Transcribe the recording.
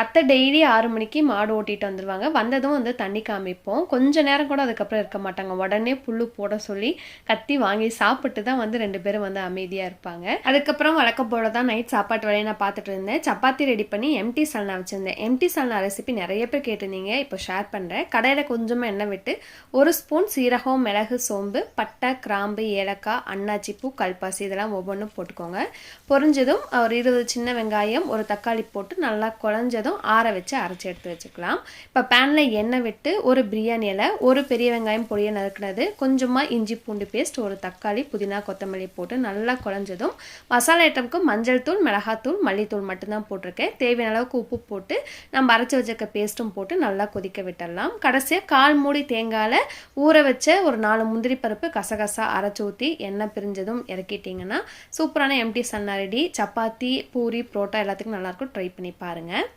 அத்தை டெய்லி ஆறு மணிக்கு மாடு ஓட்டிட்டு வந்துடுவாங்க வந்ததும் வந்து தண்ணி காமிப்போம். கொஞ்ச நேரம் கூட அதுக்கப்புறம் இருக்க மாட்டாங்க. உடனே புல்லு போட சொல்லி கத்தி வாங்கி சாப்பிட்டு தான் வந்து ரெண்டு பேரும் வந்து அமைதியாக இருப்பாங்க. அதுக்கப்புறம் வழக்கம் போல தான் நைட் சாப்பாட்டு வேலையை நான் பார்த்துட்டு இருந்தேன். சப்பாத்தி ரெடி பண்ணி எம்டி சல்னா வச்சுருந்தேன். எம்டி சல்னா ரெசிபி நிறைய பேர் கேட்டிருந்தீங்க. இப்போ ஷேர் பண்ணுறேன் கடையில் கொஞ்சமாக எண்ணெய் விட்டு ஒரு ஸ்பூன் சீரகம் மிளகு சோம்பு பட்டை கிராம்பு ஏலக்காய் அன்னாச்சி பூ கல்பாசி இதெல்லாம் ஒவ்வொன்றும் போட்டுக்கோங்க. பொரிஞ்சதும் ஒரு இருபது சின்ன வெங்காயம் ஒரு தக்காளி போட்டு நல்லா குழஞ்சதும் ஆற வச்சு அரைச்சி எடுத்து வச்சுக்கலாம். இப்போ பேனில் எண்ணெய் விட்டு ஒரு பிரியாணி இலை ஒரு பெரிய வெங்காயம் பொடியை நறுக்கினது கொஞ்சமாக இஞ்சி பூண்டு பேஸ்ட் ஒரு தக்காளி புதினா கொத்தமல்லி போட்டு நல்லா குழஞ்சதும் மசாலா ஐட்டமுக்கு மஞ்சள் தூள் மிளகாத்தூள் மல்லித்தூள் மட்டும்தான் போட்டிருக்கேன். தேவையான அளவுக்கு உப்பு போட்டு நம்ம அரைச்சி வச்சிருக்க பேஸ்ட்டும் போட்டு நல்லா கொதிக்க விட்டுடலாம். கடைசியாக கால் மூடி தேங்காயில் ஊற வச்ச ஒரு நாலு முந்திரி பருப்பு கசகசா அரைச்சி ஊற்றி எண்ணெய் பிரிஞ்சதும் இறக்கிட்டிங்கன்னா சூப்பரான எம்டி சன்னா ரெடி சப்பாத்தி பூரி புரோட்டா எல்லாத்துக்கும் நல்லாயிருக்கும் ட்ரை பண்ணி பாருங்கள்